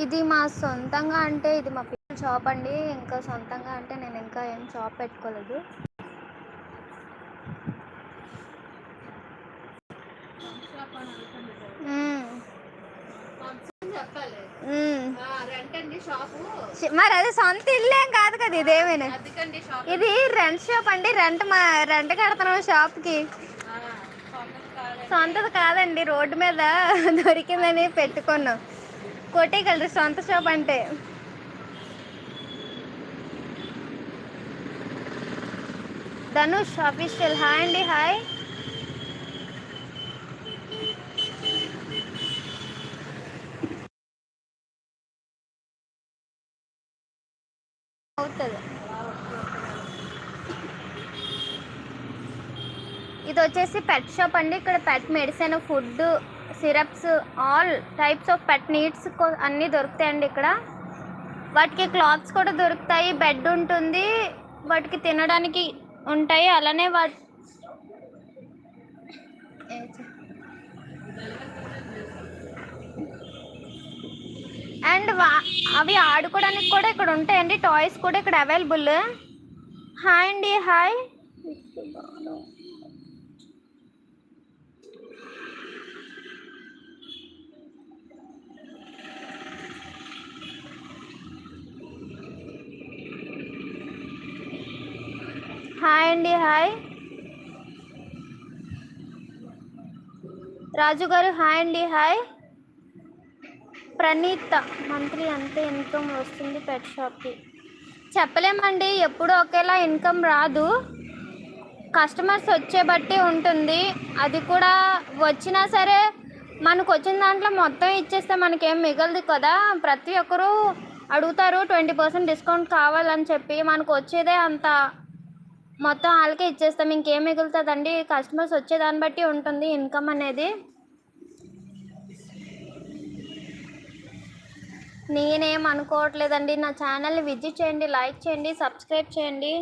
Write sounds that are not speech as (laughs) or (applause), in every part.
ఇది మా సొంతంగా అంటే ఇది మా పిల్లల షాప్ అండి. ఇంకా సొంతంగా అంటే నేను ఇంకా ఏం షాప్ పెట్టుకోలేదు. మరి అది సొంత ఇల్లేం కాదు కదా ఇదేమైనా ఇది రెంట్ షాప్ అండి. రెంట్ మా రెంట్ కడుతున్నాం షాప్కి. సొంతది కాదండి. రోడ్డు మీద (laughs) దొరికిందని పెట్టుకున్నాం. కొట్టేయగలరు సొంత షాప్ అంటే. ధనుష్ అఫీషియల్ హాయ్ అండి హాయ్ అవుతుంది. ఇది వచ్చేసి పెట్ షాప్ అండి. ఇక్కడ pet medicine food syrups all types of pet needs అన్నీ దొరుకుతాయండి ఇక్కడ. వాటికి క్లాత్స్ కూడా దొరుకుతాయి బెడ్ ఉంటుంది వాటికి తినడానికి ఉంటాయి అలానే వాటి అండ్ అవి ఆడుకోవడానికి కూడా ఇక్కడ ఉంటాయండి టాయ్స్ కూడా ఇక్కడ అవైలబుల్. హాయ్ అండి హాయ్ హాయ్ అండి హాయ్. రాజు గారు హాయ్ అండి హాయ్. ప్రణీత మంత్లీ అంతే ఇన్కమ్ వస్తుంది పెట్ షాప్కి. చెప్పలేమండి ఎప్పుడు ఒకేలా ఇన్కమ్ రాదు. కస్టమర్స్ వచ్చే బట్టి ఉంటుంది. అది కూడా వచ్చినా సరే మనకు వచ్చిన దాంట్లో మొత్తం ఇచ్చేస్తే మనకేం మిగలదు కదా. ప్రతి ఒక్కరూ అడుగుతారు ట్వంటీ పర్సెంట్ డిస్కౌంట్ కావాలని చెప్పి మనకు వచ్చేదే అంత మొత్తం వాళ్ళకే ఇచ్చేస్తాం. ఇంకేం మిగులుతుందండి? కస్టమర్స్ వచ్చేదాన్ని బట్టి ఉంటుంది ఇన్కమ్ అనేది. నేనేం అనుకోవట్లేదండి. నా ఛానల్ని విజిట్ చేయండి లైక్ చేయండి సబ్స్క్రైబ్ చేయండి.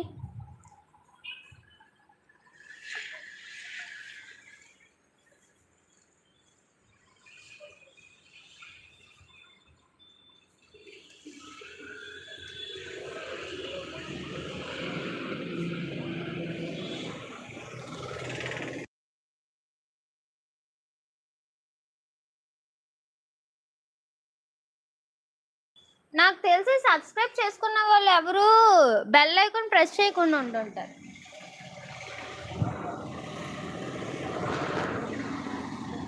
నాకు తెలిసి సబ్స్క్రైబ్ చేసుకున్న వాళ్ళు ఎవరు బెల్ ఐకాన్ ప్రెస్ చేయకుండా ఉంటుంటారు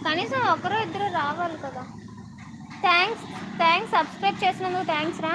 కనీసం ఒకరో ఇద్దరు రావాలి కదా. థ్యాంక్స్ థ్యాంక్స్ సబ్స్క్రైబ్ చేసినందుకు థ్యాంక్స్ రా.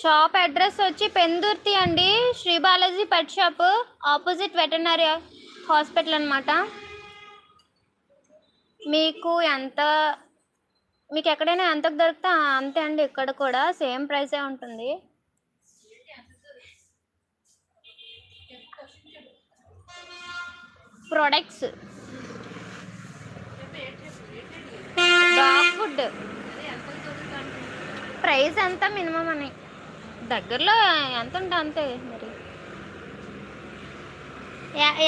షాప్ అడ్రస్ వచ్చి పెందుర్తి అండి. Sri Balaji pet shop opposite veterinary hospital అనమాట మీకు ఎంత మీకు ఎక్కడైనా ఎంతకు దొరికితే అంతే అండి ఇక్కడ కూడా. సేమ్ ప్రైసే ఉంటుంది. ప్రొడక్ట్స్. Dog food. ప్రైస్ ఎంత మినిమం అని. దగ్గరలో ఎంత ఉంటా అంతే మరి.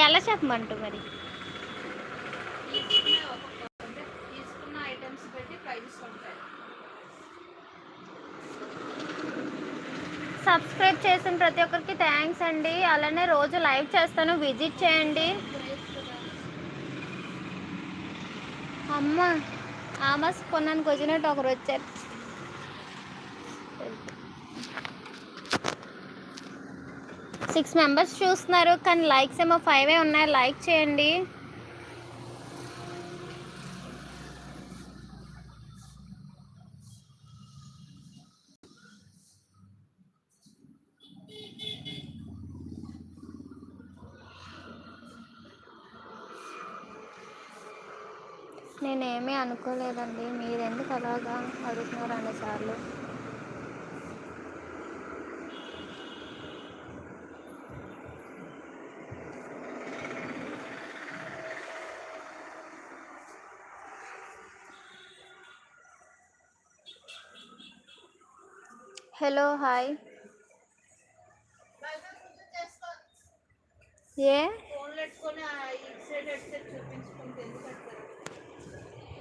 ఎలా చెప్పమంటు మరి? సబ్స్క్రైబ్ చేసిన ప్రతి ఒక్కరికి థ్యాంక్స్ అండి. అలానే రోజు లైవ్ చేస్తాను. విజిట్ చేయండి. అమ్మ ఆమస్ కొన్నానికి వచ్చినట్టు ఒకరు వచ్చారు. సిక్స్ మెంబర్స్ చూస్తున్నారు కానీ లైక్స్ ఏమో ఫైవే ఉన్నాయి. లైక్ చేయండి. నేనేమీ అనుకోలేదండి. మీరు ఎందుకు అలాగా అడుగుతున్నారు అన్నిసార్లు హలో హాయ్ ఏ? ఫోన్ పెట్టుకొని ఆ ఇటు సైడ్ అటు సైడ్ చూపించుకుంటే ఎందుకు పెడతారు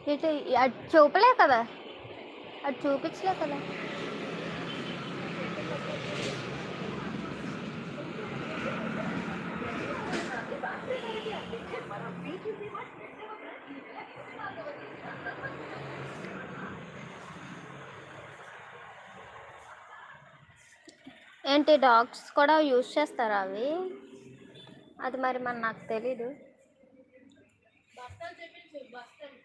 ఇటు అటు చూపలే కదా? అటు చూపించలే కదా? ఏంటి డాగ్స్ కూడా యూజ్ చేస్తారా అవి? అది మరి మన నాకు తెలీదు. బస్తాలు.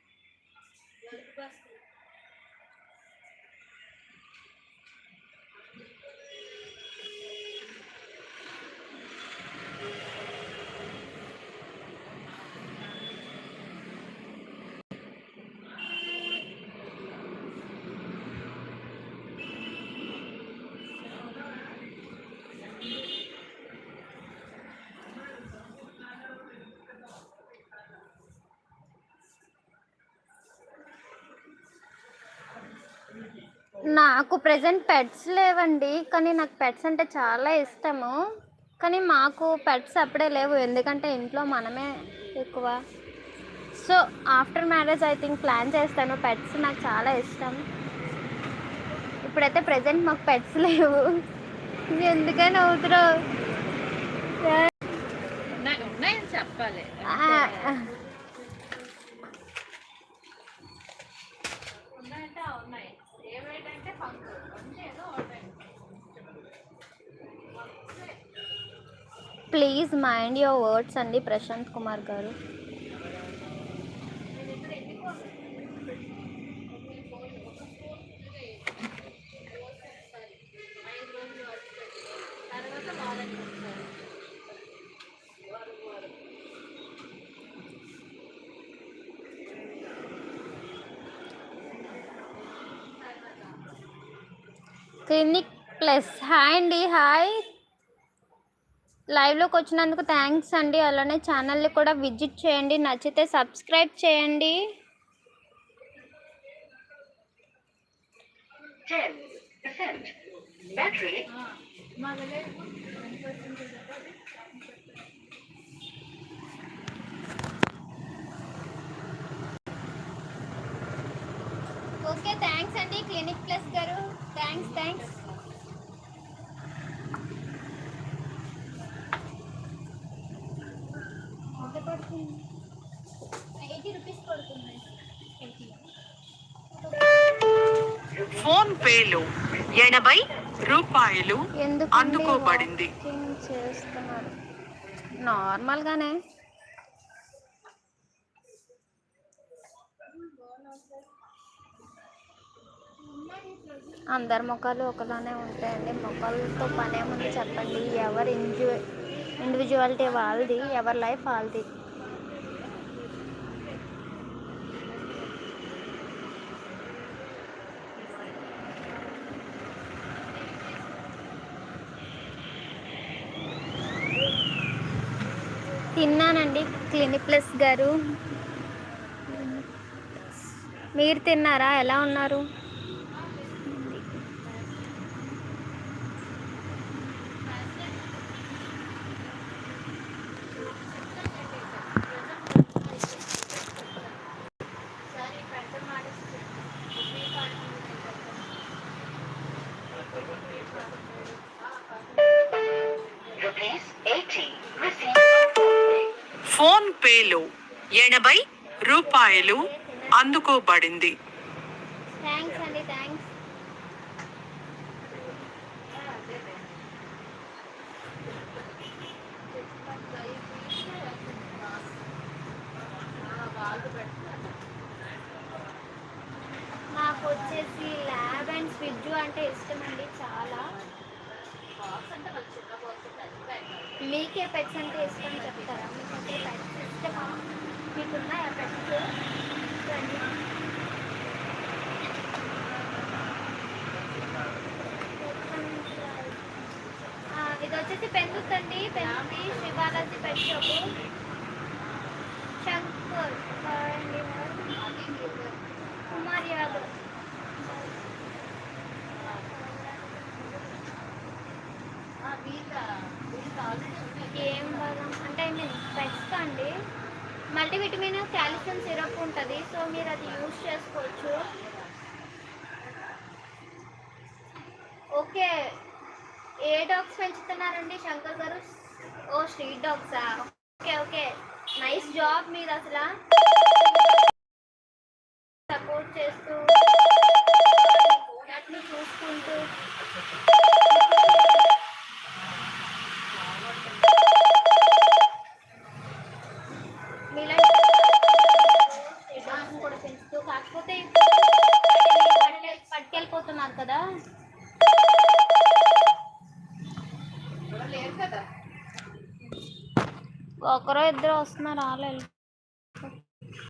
నాకు ప్రజెంట్ పెట్స్ లేవండి కానీ నాకు పెట్స్ అంటే చాలా ఇష్టము. కానీ మాకు పెట్స్ అప్పుడే లేవు ఎందుకంటే ఇంట్లో మనమే ఎక్కువ. So after marriage I think plan చేస్తాను. పెట్స్ నాకు చాలా ఇష్టం. ఇప్పుడైతే ప్రజెంట్ మాకు పెట్స్ లేవు. ఎందుకని ఉన్నాయని చెప్పాలి. ప్లీజ్ మైండ్ యువర్ వర్డ్స్ అండి ప్రశాంత్ కుమార్ గారు. క్లినిక్ ప్లస్ హాయ్ అండి హాయ్ లైవ్లోకి వచ్చినందుకు థ్యాంక్స్ అండి. అలానే ఛానల్ని కూడా విజిట్ చేయండి. నచ్చితే సబ్స్క్రైబ్ చేయండి. మా ఓకే థ్యాంక్స్ అండి క్లినిక్ ప్లస్ గారు. థ్యాంక్స్ థ్యాంక్స్ ఎయిటీ రూపీస్ పడుతుంది. ఫోన్ పేలో ఎనభై రూపాయలు ఎందుకు అందుకోబడింది. చేస్తున్నారు? నార్మల్గానే. అందరి ముఖాలు ఒకలానే ఉంటాయండి. ముఖాలతో పనేముంది చెప్పండి. ఎవరి ఇండివి ఇండివిజువాలిటీ వాళ్ళది ఎవరి లైఫ్ వాళ్ళది. తిన్నానండి క్లినిక్ ప్లస్ గారు. మీరు తిన్నారా? ఎలా ఉన్నారు? రూపాయలు అందుకోబడింది. థ్యాంక్స్ అండి థ్యాంక్స్ నాకు వచ్చేసి ల్యాబ్ అండ్ అంటే ఇష్టం అండి చాలా. మీకే పెట్స్ అంటే ఇష్టం చెప్తారా? మీకు పెట్స్ ఇష్టమా? మీకున్నాయా పెట్స్ చూడండి ఇది వచ్చేసి పెందుత్ అండి పెందుతి పెంచు బాలాజీ పెట్ షాప్ శంకర్ అండి కుమార్ యాదవ్ వీళ్ళ వీళ్ళ ఆల్రెడీ ఉన్నాయి ఏం బాగా అంటే ఐ మీన్ పెట్స్ అండి మల్టీవిటమిన్ కాల్షియం సిరప్ ఉంటుంది. సో మీరు అది యూజ్ చేసుకోవచ్చు. ఓకే. ఏ డాగ్స్ పెంచుతున్నారండి? శంకర్ గారు? ఓ street డాగ్సా? Okay okay. Nice job మీరు అసలు. వస్తున్నారు వాళ్ళు